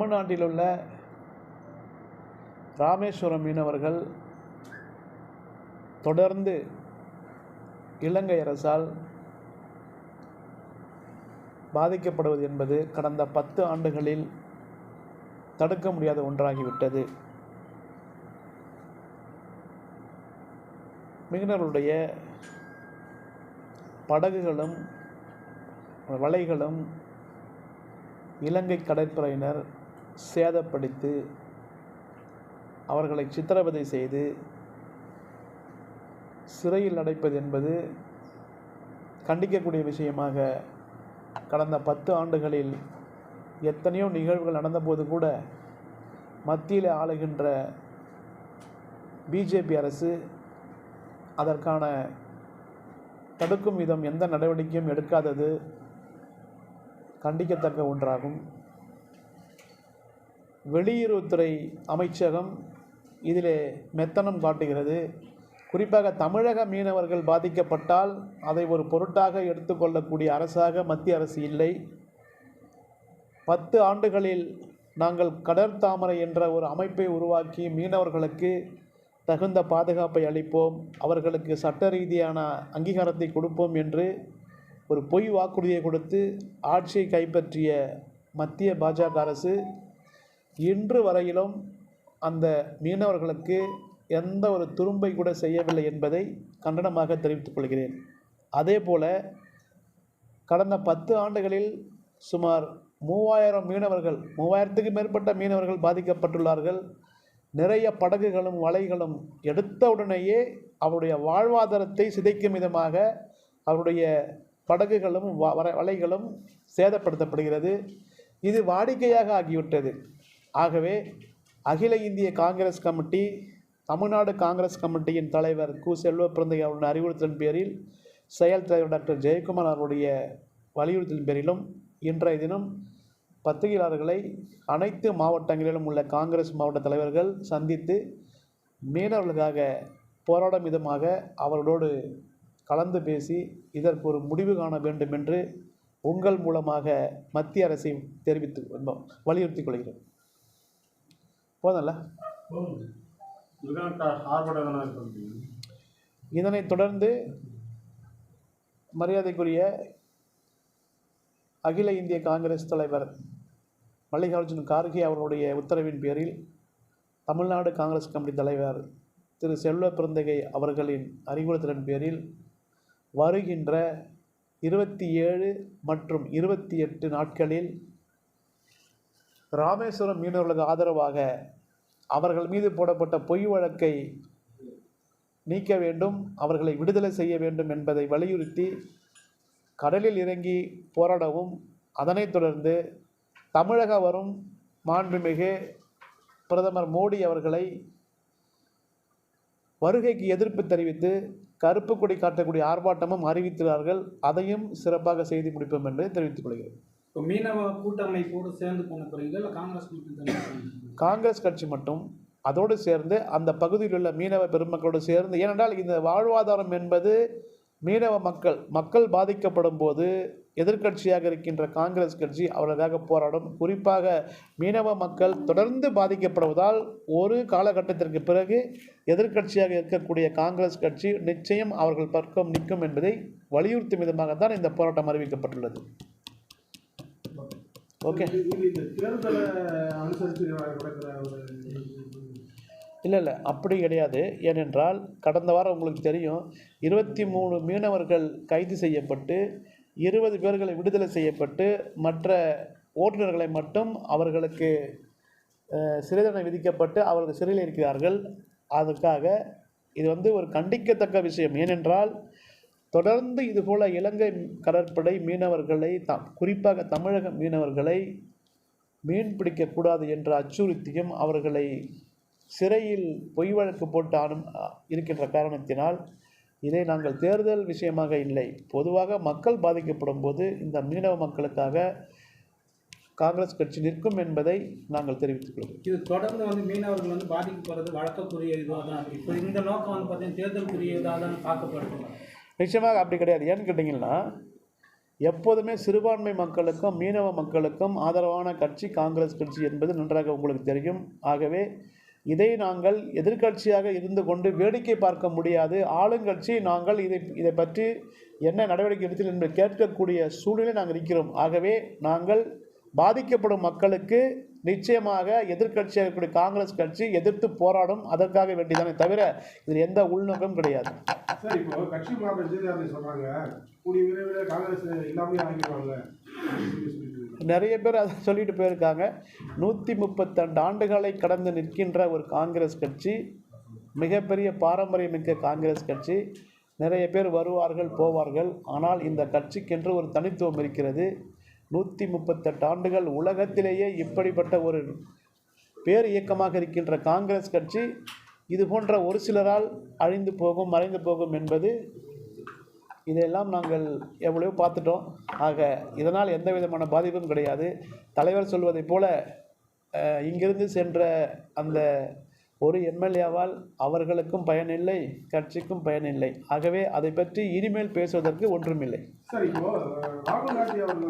தமிழ்நாட்டில் உள்ள ராமேஸ்வரம் மீனவர்கள் தொடர்ந்து இலங்கை அரசால் பாதிக்கப்படுவது என்பது கடந்த பத்து ஆண்டுகளில் தடுக்க முடியாத ஒன்றாகிவிட்டது. மீனவர்களுடைய படகுகளும் வலைகளும் இலங்கை கடற்படையினர் சேதப்படுத்தி அவர்களை சித்திரவதை செய்து சிறையில் அடைப்பது என்பது கண்டிக்கக்கூடிய விஷயமாக கடந்த பத்து ஆண்டுகளில் எத்தனையோ நிகழ்வுகள் நடந்தபோது கூட மத்தியில் ஆளுகின்ற பிஜேபி அரசு அதற்கான தடுக்கும் விதம் எந்த நடவடிக்கையும் எடுக்காதது கண்டிக்கத்தக்க ஒன்றாகும். வெளியுறவுத்துறை அமைச்சகம் இதில் மெத்தனம் காட்டுகிறது. குறிப்பாக தமிழக மீனவர்கள் பாதிக்கப்பட்டால் அதை ஒரு பொருட்டாக எடுத்துக்கொள்ளக்கூடிய அரசாக மத்திய அரசு இல்லை. பத்து ஆண்டுகளில் நாங்கள் கடற்தாமரை என்ற ஒரு அமைப்பை உருவாக்கி மீனவர்களுக்கு தகுந்த பாதுகாப்பை அளிப்போம். அவர்களுக்கு சட்ட ரீதியான அங்கீகாரத்தை கொடுப்போம் என்று ஒரு பொய் வாக்குறுதியை கொடுத்து ஆட்சியை கைப்பற்றிய மத்திய பாஜக அரசு இன்று வரையிலும் அந்த மீனவர்களுக்கு எந்த ஒரு துரும்பை கூட செய்யவில்லை என்பதை கண்டனமாக தெரிவித்துக் கொள்கிறேன். அதே போல கடந்த பத்து ஆண்டுகளில் சுமார் மூவாயிரம் மீனவர்கள் மூவாயிரத்துக்கு மேற்பட்ட மீனவர்கள் பாதிக்கப்பட்டுள்ளார்கள். நிறைய படகுகளும் வலைகளும் எடுத்தவுடனேயே அவருடைய வாழ்வாதாரத்தை சிதைக்கும் விதமாக அவருடைய படகுகளும் வ- வர- வலைகளும் சேதப்படுத்தப்படுகிறது. இது வாடிக்கையாக ஆகிவிட்டது. ஆகவே அகில இந்திய காங்கிரஸ் கமிட்டி தமிழ்நாடு காங்கிரஸ் கமிட்டியின் தலைவர் கு. செல்வ பிறந்தைய அவருடைய அறிவுறுத்தலின் பேரில் செயல் தலைவர் டாக்டர் ஜெயக்குமார் அவருடைய வலியுறுத்தலின் பேரிலும் இன்றைய தினம் பத்திரிகையாளர்களை அனைத்து மாவட்டங்களிலும் உள்ள காங்கிரஸ் மாவட்ட தலைவர்கள் சந்தித்து மீனவர்களுக்காக போராடும் விதமாக அவர்களோடு கலந்து பேசி இதற்கு ஒரு முடிவு காண வேண்டும் என்று உங்கள் மூலமாக மத்திய அரசை தெரிவித்து வலியுறுத்திக் கொள்கிறோம் போதும்ல? இதனைத் தொடர்ந்து மரியாதைக்குரிய அகில இந்திய காங்கிரஸ் தலைவர் மல்லிகார்ஜுன் கார்கே அவர்களுடைய உத்தரவின் பேரில் தமிழ்நாடு காங்கிரஸ் கமிட்டி தலைவர் திரு செல்வ பிறந்தகை அவர்களின் அறிவுறுத்தலின் பேரில் வருகின்ற இருபத்தி ஏழு மற்றும் இருபத்தி எட்டு நாட்களில் ராமேஸ்வரம் மீனவர்களுக்கு ஆதரவாக அவர்கள் மீது போடப்பட்ட பொய் வழக்கை நீக்க வேண்டும் அவர்களை விடுதலை செய்ய வேண்டும் என்பதை வலியுறுத்தி கடலில் இறங்கி போராடவும் அதனைத் தொடர்ந்து தமிழக வரும் மாண்புமிகு பிரதமர் மோடி அவர்களை வருகைக்கு எதிர்ப்பு தெரிவித்து கருப்பு கொடி காட்டக்கூடிய ஆர்ப்பாட்டமும் அறிவித்துள்ளார்கள். அதையும் சிறப்பாக செய்து முடிப்போம் என்று தெரிவித்துக் கொள்கிறேன். இப்போ மீனவ கூட்டமைப்போடு சேர்ந்து பண்ண பிறகு இல்லை காங்கிரஸ் மட்டும் காங்கிரஸ் கட்சி மட்டும் அதோடு சேர்ந்து அந்த பகுதியில் உள்ள மீனவ பெருமக்களோடு சேர்ந்து ஏனென்றால் இந்த வாழ்வாதாரம் என்பது மீனவ மக்கள் மக்கள் பாதிக்கப்படும் போது எதிர்க்கட்சியாக இருக்கின்ற காங்கிரஸ் கட்சி அவர்களாக போராடும். குறிப்பாக மீனவ மக்கள் தொடர்ந்து பாதிக்கப்படுவதால் ஒரு காலகட்டத்திற்கு பிறகு எதிர்க்கட்சியாக இருக்கக்கூடிய காங்கிரஸ் கட்சி நிச்சயம் அவர்கள் பக்கம் நிற்கும் என்பதை வலியுறுத்தும் விதமாகத்தான் இந்த போராட்டம் அறிவிக்கப்பட்டுள்ளது. ஓகே. இல்லை இல்லை. அப்படி கிடையாது. ஏனென்றால் கடந்த வாரம் உங்களுக்கு தெரியும் இருபத்தி மூணு மீனவர்கள் கைது செய்யப்பட்டு இருபது பேர்களை விடுதலை செய்யப்பட்டு மற்ற ஓட்டுநர்களை மட்டும் அவர்களுக்கு சிறை தண்டனை விதிக்கப்பட்டு அவர்கள் சிறையில் இருக்கிறார்கள். அதுக்காக இது வந்து ஒரு கண்டிக்கத்தக்க விஷயம். ஏனென்றால் தொடர்ந்து இதுபோல இலங்கை கடற்படை மீனவர்களை த குறிப்பாக தமிழக மீனவர்களை மீன் பிடிக்கக்கூடாது என்று அச்சுறுத்தியும் அவர்களை சிறையில் பொய் வழக்கு போட்டு அனு இருக்கின்ற காரணத்தினால் இதை நாங்கள் தேர்தல் விஷயமாக இல்லை. பொதுவாக மக்கள் பாதிக்கப்படும் போது இந்த மீனவ மக்களுக்காக காங்கிரஸ் கட்சி நிற்கும் என்பதை நாங்கள் தெரிவித்துக் கொள்வோம் இது தொடர்ந்து வந்து மீனவர்கள் வந்து பாதிக்கப்படுறது வழக்கக்குரிய இதுவாக தான் இப்போ இந்த நோக்கம் வந்து பார்த்தீங்கன்னா தேர்தலுக்குரிய இதாக தான் பார்க்கப்படுது. நிச்சயமாக அப்படி கிடையாது. ஏன்னு கேட்டிங்கன்னா எப்போதுமே சிறுபான்மை மக்களுக்கும் மீனவ மக்களுக்கும் ஆதரவான கட்சி காங்கிரஸ் கட்சி என்பது நன்றாக உங்களுக்கு தெரியும். ஆகவே இதை நாங்கள் எதிர்க்கட்சியாக இருந்து கொண்டு வேடிக்கை பார்க்க முடியாது. ஆளுங்கட்சி நாங்கள் இதை இதை பற்றி என்ன நடவடிக்கை எடுத்தீர்கள் என்று கேட்கக்கூடிய சூழ்நிலை நாங்கள் இருக்கிறோம். ஆகவே நாங்கள் பாதிக்கப்படும் மக்களுக்கு நிச்சயமாக எதிர்க்கட்சியாக இருக்கக்கூடிய காங்கிரஸ் கட்சி எதிர்த்து போராடும் அதற்காக வேண்டியதானே தவிர இதில் எந்த உள்நோக்கம் கிடையாது. சார் இப்போ கட்சி சொல்றாங்க கூடிய விரைவில் காங்கிரஸ் இல்லாமலே ஆகிடுவாங்க. நிறைய பேர் அதை சொல்லிட்டு போயிருக்காங்க. நூற்றி முப்பத்தெண்டு ஆண்டுகளை கடந்து நிற்கின்ற ஒரு காங்கிரஸ் கட்சி மிகப்பெரிய பாரம்பரியமிக்க காங்கிரஸ் கட்சி. நிறைய பேர் வருவார்கள் போவார்கள். ஆனால் இந்த கட்சிக்கென்று ஒரு தனித்துவம் இருக்கிறது. நூற்றி முப்பத்தெட்டு ஆண்டுகள் உலகத்திலேயே இப்படிப்பட்ட ஒரு பேர் இயக்கமாக இருக்கின்ற காங்கிரஸ் கட்சி இது போன்ற ஒரு சிலரால் அழிந்து போகும் மறைந்து போகும் என்பது இதையெல்லாம் நாங்கள் எவ்வளவோ பார்த்துட்டோம். ஆக இதனால் எந்த விதமான பாதிப்பும் கிடையாது. தலைவர் சொல்வதைப் போல இங்கிருந்து சென்ற அந்த ஒரு எம்எல்ஏவால் அவர்களுக்கும் பயனில்லை கட்சிக்கும் பயனில்லை. ஆகவே அதை பற்றி இனிமேல் பேசுவதற்கு ஒன்றுமில்லை. சார் இப்போ ராகுல் காந்தி அவர்கள்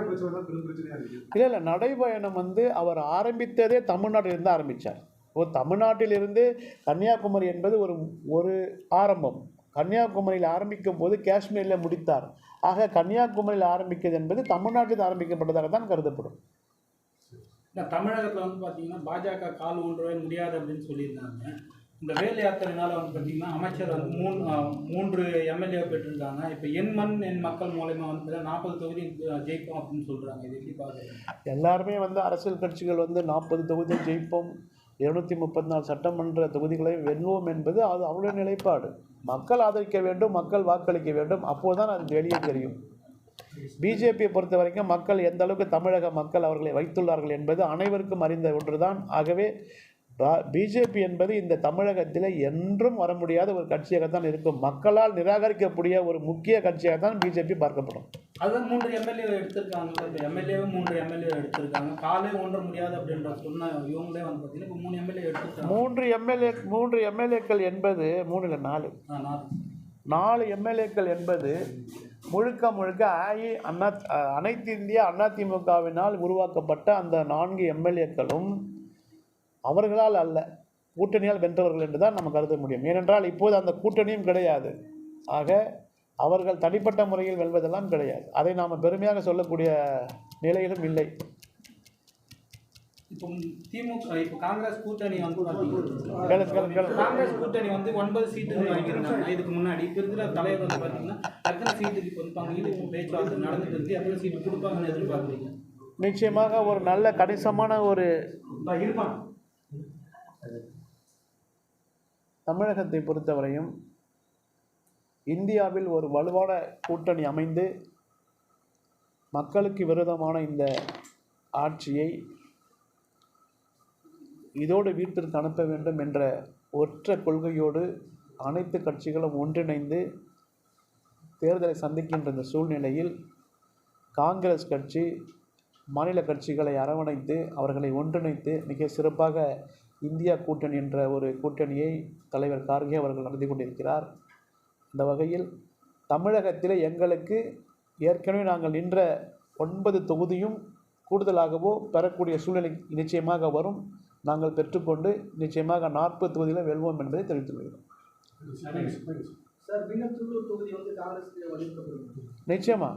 வந்து சொல்லிட்டு இருக்காங்க இல்லை இல்லை நடைபயணம் வந்து அவர் ஆரம்பித்ததே தமிழ்நாட்டிலிருந்து ஆரம்பித்தார் ஓ தமிழ்நாட்டிலிருந்து கன்னியாகுமரி என்பது ஒரு ஒரு ஆரம்பம். கன்னியாகுமரியில் ஆரம்பிக்கும் போது காஷ்மீரில் முடித்தார். ஆக கன்னியாகுமரியில் ஆரம்பிக்கிறது என்பது தமிழ்நாட்டில் ஆரம்பிக்கப்பட்டதாக தான் கருதப்படும். தமிழகத்தில் வந்து பார்த்தீங்கன்னா பாஜக கால் ஊன்றவே முடியாது அப்படின்னு சொல்லியிருந்தாங்க. இந்த வேல் யாத்திரைனால வந்து பார்த்தீங்கன்னா அமைச்சர் வந்து மூணு மூன்று எம்எல்ஏ பெற்றிருக்காங்க. இப்போ என் மண் என் மக்கள் மூலயமா வந்து நாற்பது தொகுதி ஜெயிப்போம் அப்படின்னு சொல்கிறாங்க இது எப்படி பார்க்குறீங்க எல்லாருமே வந்து அரசியல் கட்சிகள் வந்து நாற்பது தொகுதி ஜெயிப்போம். இருநூத்தி முப்பத்தி நாலு சட்டமன்ற தொகுதிகளை வெல்வோம் என்பது அது அவருடைய நிலைப்பாடு. மக்கள் ஆதரிக்க வேண்டும் மக்கள் வாக்களிக்க வேண்டும். அப்போதுதான் அது வெளியே தெரியும். பிஜேபியை பொறுத்த வரைக்கும் மக்கள் எந்த அளவுக்கு தமிழக மக்கள் அவர்களை வைத்துள்ளார்கள் என்பது அனைவருக்கும் அறிந்த ஒன்றுதான். ஆகவே பிஜேபி என்பது இந்த தமிழகத்தில் என்றும் வர முடியாத ஒரு கட்சியாகத்தான் இருக்கும். மக்களால் நிராகரிக்கக்கூடிய ஒரு முக்கிய கட்சியாக தான் பிஜேபி பார்க்கப்படும். அதுதான் மூன்று எம்எல்ஏ எடுத்திருக்காங்க. இப்போ எம்எல்ஏவே மூன்று எம்எல்ஏ எடுத்திருக்காங்க. காலே ஒன்ற முடியாது அப்படின்ற சொன்ன இவங்களே வந்து பார்த்தீங்கன்னா இப்போ மூணு எம்எல்ஏ எடுத்திருக்காங்க. மூன்று எம்எல்ஏ மூன்று எம்எல்ஏக்கள் என்பது மூணு இல்லை நாலு. நாலு. எம்எல்ஏக்கள் என்பது முழுக்க முழுக்க அஇ அண்ணா அனைத்து இந்திய அதிமுகவினால் உருவாக்கப்பட்ட அந்த நான்கு எம்எல்ஏக்களும் அவர்களால் அல்ல கூட்டணியால் வென்றவர்கள் என்று தான் நம்ம கருத முடியும். ஏனென்றால் இப்போது அந்த கூட்டணியும் கிடையாது. ஆக அவர்கள் தனிப்பட்ட முறையில் வெல்வதெல்லாம் கிடையாது. அதை நாம் பெருமையாக சொல்லக்கூடிய நிலையிலும் இல்லை. இப்போ திமுக இப்போ காங்கிரஸ் கூட்டணி வந்து காங்கிரஸ் கூட்டணி வந்து ஒன்பது சீட்டு வாங்கியிருந்தாங்க இதுக்கு முன்னாடி இப்போ இருக்கிற தலைவர் வந்து பார்த்தீங்கன்னா எத்தனை சீட்டுக்கு இப்போ வந்து அவங்க இப்போ பேச்சுவார்த்தை நடந்துட்டு இருக்கு? எத்தனை சீட்டு கொடுப்பாங்கன்னு எதிர்பார்க்குறீங்க? நிச்சயமாக ஒரு நல்ல கணிசமான ஒரு இருப்பான் தமிழகத்தை பொறுத்தவரையும் இந்தியாவில் ஒரு வலுவான கூட்டணி அமைந்து மக்களுக்கு விரோதமான இந்த ஆட்சியை இதோடு வீட்டிற்கு அனுப்ப வேண்டும் என்ற ஒற்ற கொள்கையோடு அனைத்து கட்சிகளும் ஒன்றிணைந்து தேர்தலை சந்திக்கின்ற இந்த சூழ்நிலையில் காங்கிரஸ் கட்சி மாநில கட்சிகளை அரவணைத்து அவர்களை ஒன்றிணைத்து மிக சிறப்பாக இந்தியா கூட்டணி என்ற ஒரு கூட்டணியை தலைவர் கார்கே அவர்கள் நடத்தி கொண்டிருக்கிறார். இந்த வகையில் தமிழகத்தில் எங்களுக்கு ஏற்கனவே நாங்கள் நின்ற ஒன்பது தொகுதியும் கூடுதலாகவோ பெறக்கூடிய சூழ்நிலை நிச்சயமாக வரும். நாங்கள் பெற்றுக்கொண்டு நிச்சயமாக நாற்பது தொகுதியில் வெல்வோம் என்பதை வலியுறுத்தப்படுகிறது. நிச்சயமா.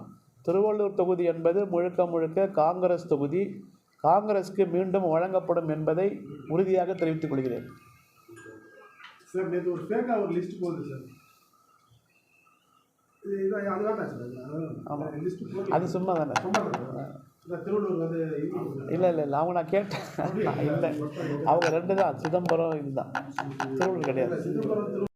திருவள்ளூர் தொகுதி என்பது முழுக்க முழுக்க காங்கிரஸ் தொகுதி. காங்கிரஸ்க்கு மீண்டும் வழங்கப்படும் என்பதை உறுதியாக தெரிவித்துக் கொள்கிறேன். சார் நேற்று ஒரு ஃபேக்காக ஒரு லிஸ்ட் போகுது சார். அது சும்மா தானே? இல்லை இல்லை இல்லை அவங்க நான் கேட்டேன். இல்லை. அவங்க ரெண்டு தான் சிதம்பரம் இதுதான். திருவள்ளூர் கிடையாது.